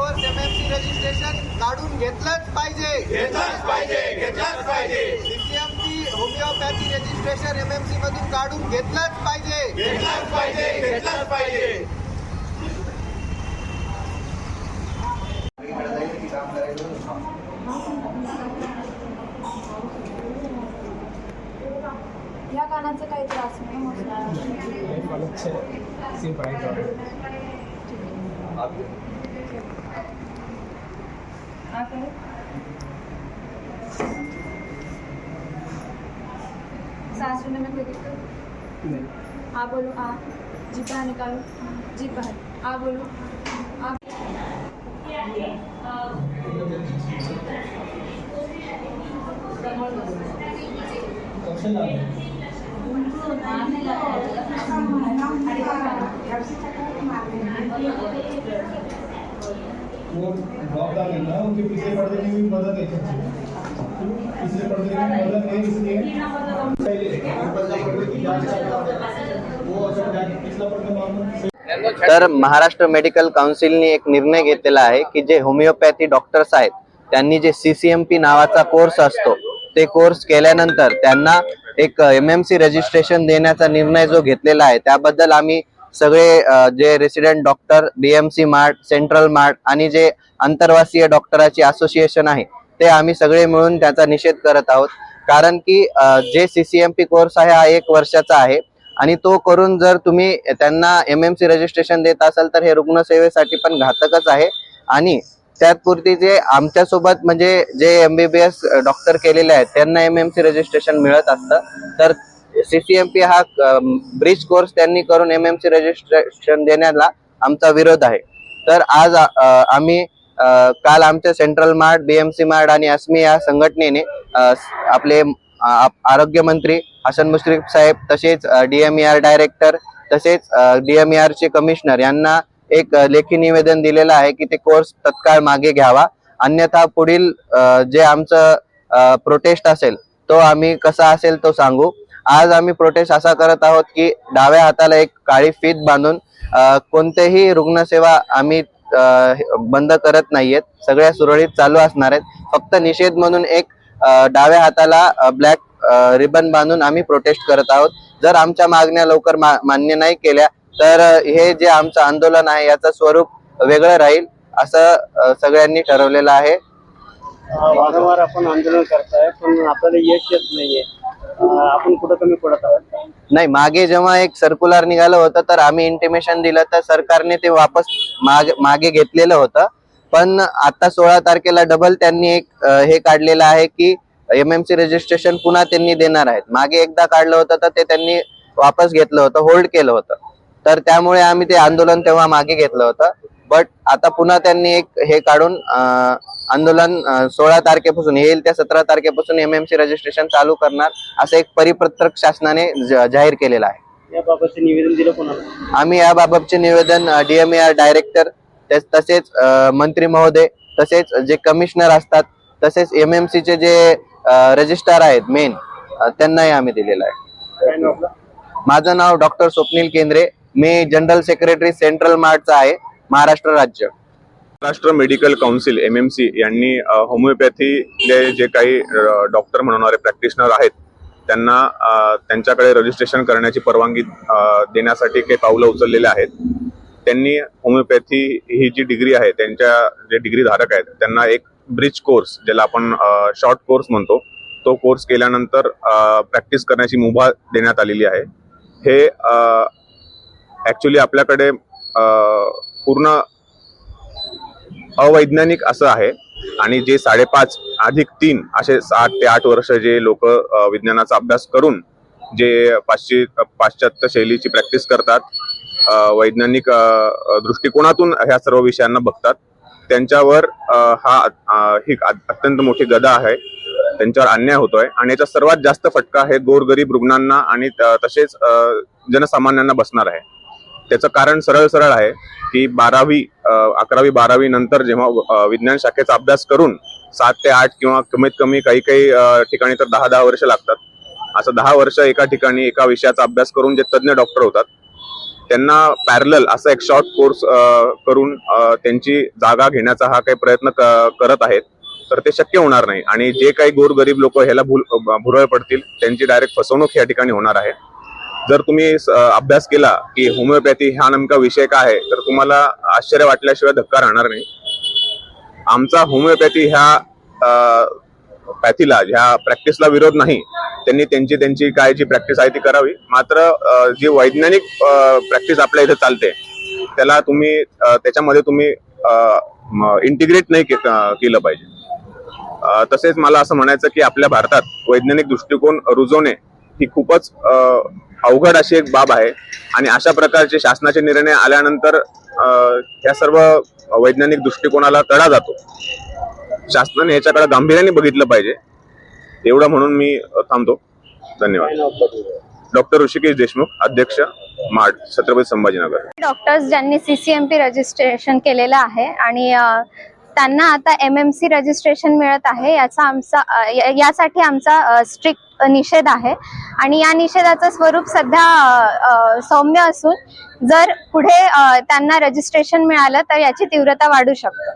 Course MMC registration काढून घेतलंच पाहिजे. घेतलाच पाहिजे घेतलाच पाहिजे. सीसीएमपी होमिओपॅथी रजिस्ट्रेशन एमएमसी मधून काढून घेतलंच पाहिजे. घेतलाच पाहिजे घेतलाच पाहिजे. या कानाचा काही त्रास नाही सांस लेने में कोई दिक्कत? आ बोलो आ जीप बाहर निकालो। जीप बाहर। आ बोलो। आ वो जवाबदार डाल लेना उनके पिछले पर्दे में भी मदद है पिछले पर्दे में मदद नहीं इसलिए पहले वो पिछला तर महाराष्ट्र मेडिकल काउन्सिलने एक निर्णय घेतलेला आहे की जे होमिओपॅथी डॉक्टर्स आहेत त्यांनी जे सी सी एम पी नावाचा कोर्स असतो ते कोर्स केल्यानंतर त्यांना एक एम एम सी रजिस्ट्रेशन देण्याचा निर्णय जो घेतलेला आहे त्याबद्दल आम्ही सगळे जे resident doctor BMC MARD central MARD आणि जे आंतरवासीय डॉक्टराची असोसिएशन आहे ते आम्ही सगळे मिळून त्याचा निषेध करत आहोत. कारण की अ, जे सीसीएमपी कोर्स आहे हा एक वर्षाचा आहे आणि तो करून जर तुम्ही त्यांना एम एम सी रजिस्ट्रेशन देत असाल तर हे रुग्णसेवेसाठी पण घातकच आहे. आणि त्यातपुरती जे आमच्यासोबत म्हणजे जे M B B S doctor केलेले आहेत त्यांना एम एम सी रजिस्ट्रेशन मिळत असतं. तर सीसीएमपी हा ब्रिज कोर्स त्यांनी करून एम एम सी रजिस्ट्रेशन देण्याला आमचा विरोध आहे. तर आज आम्ही काल आमच्या सेंट्रल मार्ट बीएमसी मार्ट आणि अस्मी या संघटनेने आपले आरोग्यमंत्री हसन मुश्रीफ साहेब तसेच डीएमईआर डायरेक्टर तसेच डीएमईआर चे कमिशनर यांना एक लेखी निवेदन दिलेलं आहे की ते कोर्स तत्काळ मागे घ्यावा. अन्यथा पुढील जे आमचं प्रोटेस्ट असेल तो आम्ही कसा असेल तो सांगू. आज आम्ही प्रोटेस्ट असा करत आहोत की डाव्या हाताला एक काळी फीत बांधून कोणतेही रुग्णसेवा आम्ही बंद करत नाहीयेत. सगळ्या सुरळीत चालू असणार आहेत. फक्त निषेध म्हणून एक डाव्या हाताला ब्लॅक रिबन बांधून आम्ही प्रोटेस्ट करत आहोत. जर आमच्या मागण्या लवकर मा- मान्य नाही केल्या तर हे जे आमचं आंदोलन आहे याचं स्वरूप वेगळं राहील असं सगळ्यांनी ठरवलेलं आहे. वारंवार आपण आंदोलन करताय पण आपल्याला यश येत नाहीये. आपण कुठं कमी पडत आहोत? नाही मागे जेव्हा एक सर्क्युलर निघालं होतं तर आम्ही इंटिमेशन दिलं तर सरकारने ते वापस मागे मागे घेतलेलं होतं. पण आता सोळा तारखेला डबल त्यांनी एक अ, हे काढलेलं आहे की एमएमसी रजिस्ट्रेशन पुन्हा त्यांनी देणार आहेत. मागे एकदा काढलं होतं तर ते त्यांनी वापस घेतलं होतं होल्ड केलं होतं. तर त्यामुळे आम्ही ते आंदोलन तेव्हा मागे घेतलं होतं. बट आता पुन्हा त्यांनी एक हे काढून आंदोलन सोळा तारखेपासून येईल त्या सतरा तारखेपासून एमएमसी रजिस्ट्रेशन चालू करणार असं एक परिपत्रक शासनाने जाहीर केलेलं आहे. याबाबतचे निवेदन दिलं कोणाला? आम्ही याबाबतचे निवेदन डीएमएआर डायरेक्टर तसेच मंत्री महोदय तसेच जे कमिशनर असतात तसेच एमएमसी चे जे रजिस्ट्रार आहेत मेन त्यांनाही आम्ही दिलेलं आहे. माझं नाव डॉक्टर स्वप्नील केंद्रे. मी जनरल सेक्रेटरी सेंट्रल मार्टचा आहे. महाराष्ट्र राज्य. Maharashtra medical council M M C यांनी होमिओपॅथीले जे काही डॉक्टर म्हणणारे प्रॅक्टिशनर आहेत त्यांना त्यांच्याकडे रजिस्ट्रेशन करण्याची परवानगी देण्यासाठी काही पावलं उचललेले आहेत. त्यांनी होमिओपॅथी ही जी डिग्री आहे त्यांच्या जे डिग्री धारक आहेत त्यांना एक ब्रिज कोर्स ज्याला आपण शॉर्ट कोर्स म्हणतो तो कोर्स केल्यानंतर प्रॅक्टिस करण्याची मुभा देण्यात आलेली आहे. हे ॲक्च्युली आपल्याकडे पूर्ण अवैज्ञानिक असं आहे. आणि जे साडेपाच अधिक तीन असे सात ते आठ वर्ष जे लोक विज्ञानाचा अभ्यास करून जे पाश्चि पाश्चात्य शैलीची प्रॅक्टिस करतात वैज्ञानिक दृष्टिकोनातून ह्या सर्व विषयांना बघतात. त्यांच्यावर हा ही अत्यंत मोठी गदा आहे. त्यांच्यावर अन्याय होतोय. आणि याचा सर्वात जास्त फटका हे गोरगरीब रुग्णांना आणि तसेच जनसामान्यांना बसणार आहे. त्याचं कारण सरळ सरळ आहे की बारावी अकरावी बारावी नंतर जेव्हा विज्ञान शाखेचा अभ्यास करून सात ते आठ किंवा कमीत कमी काही काही ठिकाणी तर दहा दहा वर्ष लागतात. असं दहा वर्ष एका ठिकाणी एका विषयाचा अभ्यास करून जे तज्ज्ञ डॉक्टर होतात त्यांना पॅरल असा एक शॉर्ट कोर्स करून त्यांची जागा घेण्याचा हा काही प्रयत्न क- करत आहेत तर ते शक्य होणार नाही. आणि जे काही गोरगरीब लोक ह्याला भूल भुरळ पडतील त्यांची डायरेक्ट फसवणूक या ठिकाणी होणार आहे. जर तुम्ही अभ्यास केला की होमिओपॅथी हा नेमका विषय काय आहे तर तुम्हाला आश्चर्य वाटल्याशिवाय धक्का राहणार नाही. आमचा होमिओपॅथी ह्या पॅथीला ह्या प्रॅक्टिसला विरोध नाही. त्यांनी त्यांची त्यांची काय जी प्रॅक्टिस आहे ती करावी. मात्र जी वैज्ञानिक प्रॅक्टिस आपल्या इथे चालते त्याला तुम्ही त्याच्यामध्ये तुम्ही इंटिग्रेट नाही केलं पाहिजे. तसेच मला असं म्हणायचं की आपल्या भारतात वैज्ञानिक दृष्टिकोन रुजवणे ही खूपच अवघड अशी एक बाब आहे. आणि अशा प्रकारचे शासनाचे निर्णय आल्यानंतर या सर्व वैज्ञानिक दृष्टिकोनाला तडा जातो. शासनाने याच्याकडे गांभीर्याने बघितलं पाहिजे. एवढं म्हणून मी थांबतो. धन्यवाद. डॉक्टर ऋषिकेश देशमुख अध्यक्ष मार्ट छत्रपती संभाजीनगर. डॉक्टर्स ज्यांनी सीसीएमपी रजिस्ट्रेशन केलेलं आहे आणि त्यांना आता एम एम सी रजिस्ट्रेशन मिळत आहे याचा आमचा यासाठी आमचा स्ट्रिक्ट निषेध आहे. आणि या निषेधाचं स्वरूप सध्या सौम्य असून जर पुढे त्यांना रजिस्ट्रेशन मिळालं तर याची तीव्रता वाढू शकते.